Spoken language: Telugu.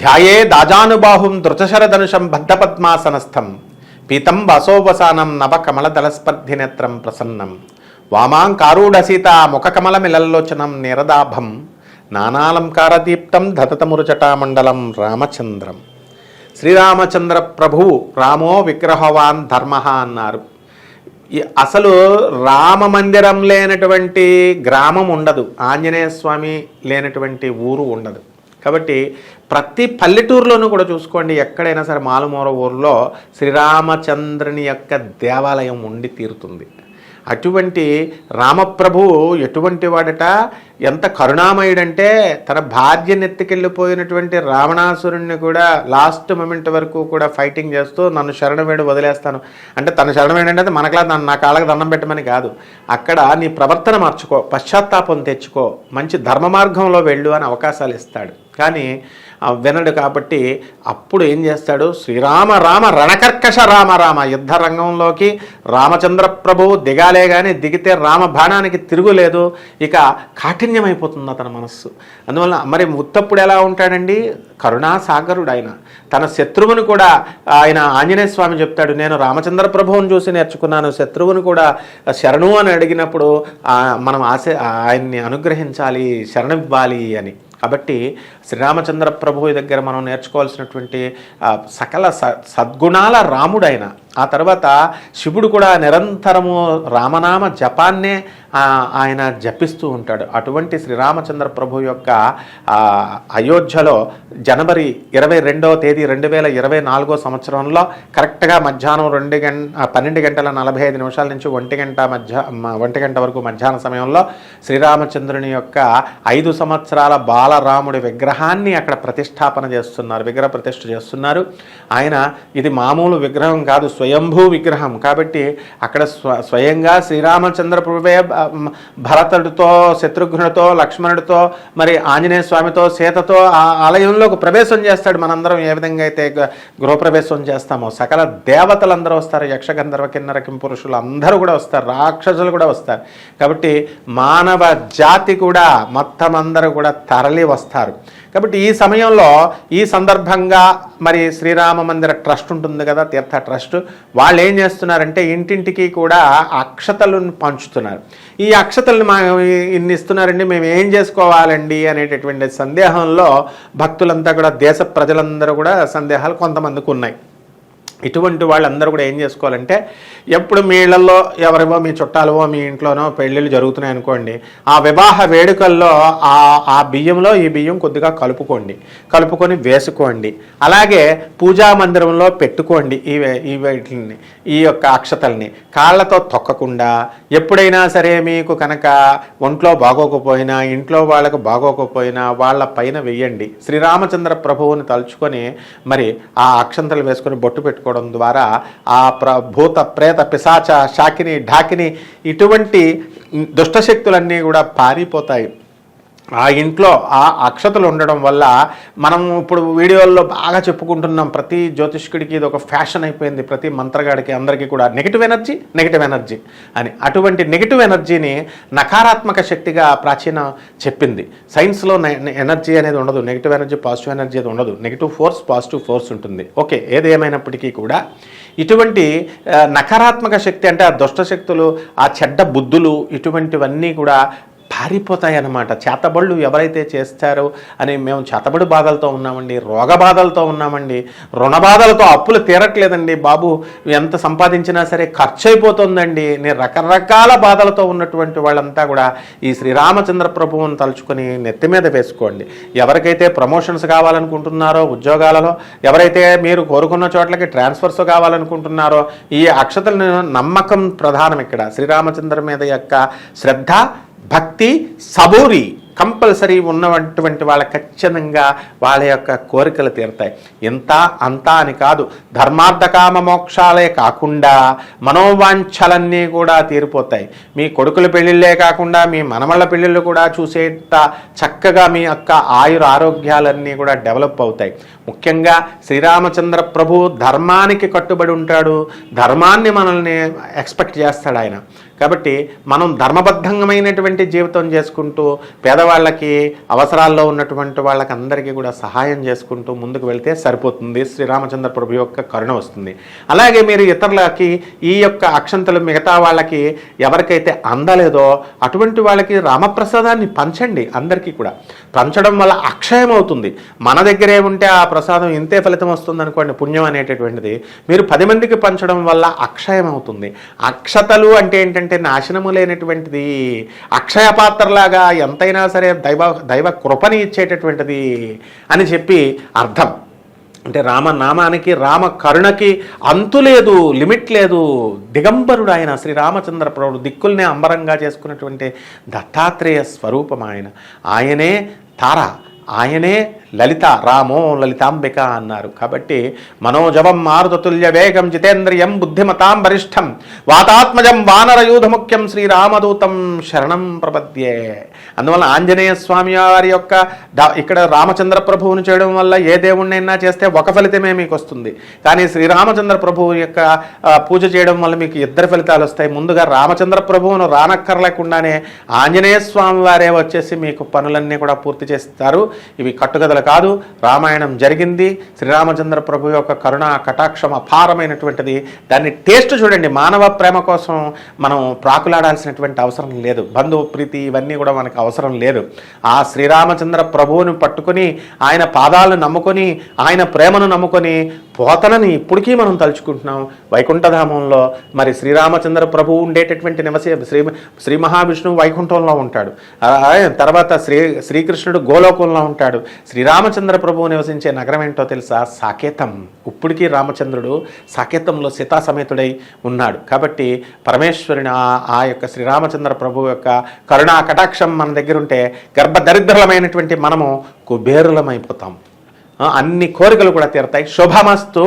ధ్యాయే దాజానుబాహుం ధృతశరధనుషం బద్ధపద్మాసనస్థం పీతం వసోవసానం నవకమలదళస్పర్ధి నేత్రం ప్రసన్నం వామాంకారూఢసీత ముఖకమలమిలల్లోచనం నిరదాభం నానాలంకారదీప్తం ధతతమురుచటామండలం రామచంద్రం. శ్రీరామచంద్ర ప్రభువు రామో విగ్రహవాన్ ధర్మ అన్నారు. అసలు రామ మందిరం లేనటువంటి గ్రామం ఉండదు. ఆంజనేయ స్వామి లేనటువంటి ఊరు ఉండదు. కాబట్టి ప్రతి పల్లెటూరులోనూ కూడా చూసుకోండి ఎక్కడైనా సరే మాలమూర ఊరిలో శ్రీరామచంద్రుని యొక్క దేవాలయం ఉండి తీరుతుంది. అటువంటి రామప్రభు ఎటువంటి వాడట? ఎంత కరుణామయుడంటే తన భార్యను ఎత్తుకెళ్ళిపోయినటువంటి రావణాసురుణ్ణి కూడా లాస్ట్ మూమెంట్ వరకు కూడా ఫైటింగ్ చేస్తూ నన్ను శరణవేడు వదిలేస్తాను. అంటే తన శరణవేడు అంటే మనకలా నన్ను నా కాళ్ళకి దండం పెట్టమని కాదు. అక్కడ నీ ప్రవర్తన మార్చుకో పశ్చాత్తాపం తెచ్చుకో మంచి ధర్మ మార్గంలో వెళ్ళు అని అవకాశాలు ఇస్తాడు. కానీ వినడు కాబట్టి అప్పుడు ఏం చేస్తాడు? శ్రీరామ రామ రణకర్కష రామ రామ యుద్ధ రంగంలోకి రామచంద్ర ప్రభువు దిగాలే కానీ దిగితే రామ బాణానికి తిరుగులేదు. ఇక కాఠిన్యమైపోతుంది అతని మనస్సు. అందువల్ల మరి ముత్తప్పుడు ఎలా ఉంటాడండి? కరుణాసాగరుడు ఆయన. తన శత్రువుని కూడా ఆయన ఆంజనేయ స్వామి చెప్తాడు నేను రామచంద్ర ప్రభువుని చూసి నేర్చుకున్నాను. శత్రువుని కూడా శరణు అని అడిగినప్పుడు మనం ఆశ ఆయన్ని అనుగ్రహించాలి శరణివ్వాలి అని. కాబట్టి శ్రీరామచంద్ర ప్రభు దగ్గర మనం నేర్చుకోవాల్సినటువంటి సకల స సద్గుణాల రాముడైన ఆ తర్వాత శివుడు కూడా నిరంతరము రామనామ జపాన్నే ఆయన జపిస్తూ ఉంటాడు. అటువంటి శ్రీరామచంద్ర ప్రభు యొక్క అయోధ్యలో జనవరి ఇరవై రెండవ తేదీ రెండు వేల ఇరవై నాలుగో సంవత్సరంలో కరెక్ట్గా మధ్యాహ్నం రెండు గంట పన్నెండు గంటల నలభై ఐదు నిమిషాల నుంచి ఒంటి గంట మధ్య ఒంటి గంట వరకు మధ్యాహ్న సమయంలో శ్రీరామచంద్రుని యొక్క ఐదు సంవత్సరాల బాలరాముడి విగ్రహాన్ని అక్కడ ప్రతిష్టాపన చేస్తున్నారు విగ్రహ ప్రతిష్ఠ చేస్తున్నారు. ఆయన ఇది మామూలు విగ్రహం కాదు స్వయంభూ విగ్రహం. కాబట్టి అక్కడ స్వ స్వయంగా శ్రీరామచంద్ర ప్రభువే భరతుడితో శత్రుఘ్నుడితో లక్ష్మణుడితో మరి ఆంజనేయ స్వామితో సీతతో ఆ ఆలయంలోకి ప్రవేశం చేస్తాడు. మనందరం ఏ విధంగా అయితే గృహప్రవేశం చేస్తామో సకల దేవతలందరూ వస్తారు. యక్షగంధర్వ కిన్నర పురుషులు అందరూ కూడా వస్తారు. రాక్షసులు కూడా వస్తారు. కాబట్టి మానవ జాతి కూడా మొత్తం అందరూ కూడా తరలి వస్తారు కాబట్టి ఈ సమయంలో ఈ సందర్భంగా మరి శ్రీరామ మందిర ట్రస్ట్ ఉంటుంది కదా తీర్థ ట్రస్ట్ వాళ్ళు ఏం చేస్తున్నారంటే ఇంటింటికి కూడా అక్షతలను పంచుతున్నారు. ఈ అక్షతలను మా ఇన్ని ఇస్తున్నారండి మేము ఏం చేసుకోవాలండి అనేటటువంటి సందేహంలో భక్తులంతా కూడా దేశ ప్రజలందరూ కూడా సందేహాలు కొంతమందికి ఉన్నాయి. ఇటువంటి వాళ్ళందరూ కూడా ఏం చేసుకోవాలంటే ఎప్పుడు మీ ఇళ్ళలో ఎవరివో మీ చుట్టాలవో మీ ఇంట్లోనో పెళ్ళిళ్ళు జరుగుతున్నాయి అనుకోండి ఆ వివాహ వేడుకల్లో ఆ ఆ బియ్యంలో ఈ బియ్యం కొద్దిగా కలుపుకోండి. కలుపుకొని వేసుకోండి. అలాగే పూజా మందిరంలో పెట్టుకోండి ఈ ఈ వీటిని ఈ యొక్క అక్షతల్ని. కాళ్ళతో తొక్కకుండా ఎప్పుడైనా సరే మీకు కనుక ఒంట్లో బాగోకపోయినా ఇంట్లో వాళ్ళకు బాగోకపోయినా వాళ్ళ పైన వెయ్యండి. శ్రీరామచంద్ర ప్రభువుని తలుచుకొని మరి ఆ అక్షంతలు వేసుకొని బొట్టు పెట్టుకోవడం ద్వారా ఆ ప్ర భూత ప్రేత పిశాచ శాకిని ఢాకిని ఇటువంటి దుష్టశక్తులన్నీ కూడా పారిపోతాయి. ఆ ఇంట్లో ఆ అక్షతలు ఉండడం వల్ల మనం ఇప్పుడు వీడియోల్లో బాగా చెప్పుకుంటున్నాం ప్రతి జ్యోతిష్కుడికి ఇది ఒక ఫ్యాషన్ అయిపోయింది ప్రతి మంత్రగాడికి అందరికీ కూడా నెగిటివ్ ఎనర్జీ నెగిటివ్ ఎనర్జీ అని. అటువంటి నెగిటివ్ ఎనర్జీని నకారాత్మక శక్తిగా ప్రాచీన చెప్పింది. సైన్స్లో ఎనర్జీ అనేది ఉండదు నెగిటివ్ ఎనర్జీ పాజిటివ్ ఎనర్జీ అది ఉండదు. నెగిటివ్ ఫోర్స్ పాజిటివ్ ఫోర్స్ ఉంటుంది. ఓకే ఏది ఏమైనప్పటికీ కూడా ఇటువంటి నకారాత్మక శక్తి అంటే ఆ దుష్ట శక్తులు ఆ చెడ్డ బుద్ధులు ఇటువంటివన్నీ కూడా పారిపోతాయి అన్నమాట చేతబళ్ళు ఎవరైతే చేస్తారో అని మేము చేతబడి బాధలతో ఉన్నామండి రోగ బాధలతో ఉన్నామండి రుణ బాధలతో అప్పులు తీరట్లేదండి బాబు. ఎంత సంపాదించినా సరే ఖర్చు అయిపోతుందండి నేను రకరకాల బాధలతో ఉన్నటువంటి వాళ్ళంతా కూడా ఈ శ్రీరామచంద్ర ప్రభువుని తలుచుకొని నెత్తి మీద వేసుకోండి. ఎవరికైతే ప్రమోషన్స్ కావాలనుకుంటున్నారో ఉద్యోగాలలో ఎవరైతే మీరు కోరుకున్న చోట్లకి ట్రాన్స్ఫర్స్ కావాలనుకుంటున్నారో ఈ అక్షతలను నమ్మకం ప్రధానం ఇక్కడ. శ్రీరామచంద్ర మీద యొక్క శ్రద్ధ భక్తి సబూరి కంపల్సరీ ఉన్నటువంటి వాళ్ళ ఖచ్చితంగా వాళ్ళ యొక్క కోరికలు తీరుతాయి. ఇంత అంతా అని కాదు. ధర్మార్థకామ మోక్షాలే కాకుండా మనోవాంఛలన్నీ కూడా తీరిపోతాయి. మీ కొడుకుల పెళ్ళిళ్ళే కాకుండా మీ మనమళ్ళ పెళ్ళిళ్ళు కూడా చూసేంత చక్కగా మీ యొక్క ఆయుర ఆరోగ్యాలన్నీ కూడా డెవలప్ అవుతాయి. ముఖ్యంగా శ్రీరామచంద్ర ప్రభు ధర్మానికి కట్టుబడి ఉంటాడు. ధర్మాన్ని మనల్ని ఎక్స్పెక్ట్ చేస్తాడు ఆయన. కాబట్టి మనం ధర్మబద్ధమైనటువంటి జీవితం చేసుకుంటూ వాళ్ళకి అవసరాల్లో ఉన్నటువంటి వాళ్ళకి అందరికీ కూడా సహాయం చేసుకుంటూ ముందుకు వెళ్తే సరిపోతుంది. శ్రీరామచంద్ర ప్రభు యొక్క కరుణ వస్తుంది. అలాగే మీరు ఇతరులకి ఈ యొక్క అక్షంతలు మిగతా వాళ్ళకి ఎవరికైతే అందలేదో అటువంటి వాళ్ళకి రామప్రసాదాన్ని పంచండి అందరికీ కూడా. పంచడం వల్ల అక్షయం అవుతుంది. మన దగ్గరే ఉంటే ఆ ప్రసాదం ఇంతే ఫలితం వస్తుంది అనుకోండి పుణ్యం అనేటటువంటిది. మీరు పది మందికి పంచడం వల్ల అక్షయం అవుతుంది. అక్షతలు అంటే ఏంటంటే నాశనము లేనటువంటిది. అక్షయ పాత్రలాగా ఎంతైనా సరే దైవ దైవ కృపని ఇచ్చేటటువంటిది అని చెప్పి అర్థం. అంటే రామనామానికి రామ కరుణకి అంతు లేదు లిమిట్ లేదు. దిగంబరుడు ఆయన శ్రీ రామచంద్ర ప్రభుడు దిక్కుల్నే అంబరంగా చేసుకున్నటువంటి దత్తాత్రేయ స్వరూపం ఆయన. ఆయనే తార ఆయనే లలిత రామో లలితాంబిక అన్నారు. కాబట్టి మనోజవం మారుతతుల్య వేగం జితేంద్రియం బుద్ధిమతాం వరిష్టం వాతాత్మజం వానరయూధ ముఖ్యం శ్రీరామదూతం శరణం ప్రపద్యే. అందువల్ల ఆంజనేయ స్వామి వారి యొక్క ఇక్కడ రామచంద్ర ప్రభువుని చేయడం వల్ల ఏ దేవుణ్ణైనా చేస్తే ఒక ఫలితమే మీకు వస్తుంది. కానీ శ్రీరామచంద్ర ప్రభువు యొక్క పూజ చేయడం వల్ల మీకు ఇద్దరు ఫలితాలు వస్తాయి. ముందుగా రామచంద్ర ప్రభువును రానక్కర్లేకుండానే ఆంజనేయ స్వామి వారే వచ్చేసి మీకు పనులన్నీ కూడా పూర్తి చేస్తారు. ఇవి కట్టుకథలు కాదు. రామాయణం జరిగింది. శ్రీరామచంద్ర ప్రభు యొక్క కరుణ కటాక్షం అపారమైనటువంటిది దాన్ని టేస్ట్ చూడండి. మానవ ప్రేమ కోసం మనం ప్రాకులాడాల్సినటువంటి అవసరం లేదు. బంధువు ప్రీతి ఇవన్నీ కూడా మనకు అవసరం లేదు. ఆ శ్రీరామచంద్ర ప్రభువును పట్టుకొని ఆయన పాదాలను నమ్ముకొని ఆయన ప్రేమను నమ్ముకొని పోతనని ఇప్పటికీ మనం తలుచుకుంటున్నాం. వైకుంఠధామంలో మరి శ్రీరామచంద్ర ప్రభువు ఉండేటటువంటి నివసే శ్రీ శ్రీ మహావిష్ణువు వైకుంఠంలో ఉంటాడు. తర్వాత శ్రీ శ్రీకృష్ణుడు గోలోకంలో ఉంటాడు. శ్రీరామచంద్ర ప్రభువు నివసించే నగరం ఏంటో తెలుసా? సాకేతం. ఇప్పటికీ రామచంద్రుడు సాకేతంలో సీతా సమేతుడై ఉన్నాడు. కాబట్టి పరమేశ్వరుని ఆ ఆ యొక్క శ్రీరామచంద్ర ప్రభు యొక్క కరుణా కటాక్షం మన దగ్గర ఉంటే గర్భదరిద్రలమైనటువంటి మనము కుబేరులమైపోతాం. అన్ని కోరికలు కూడా తీరతాయి. శుభమస్తు.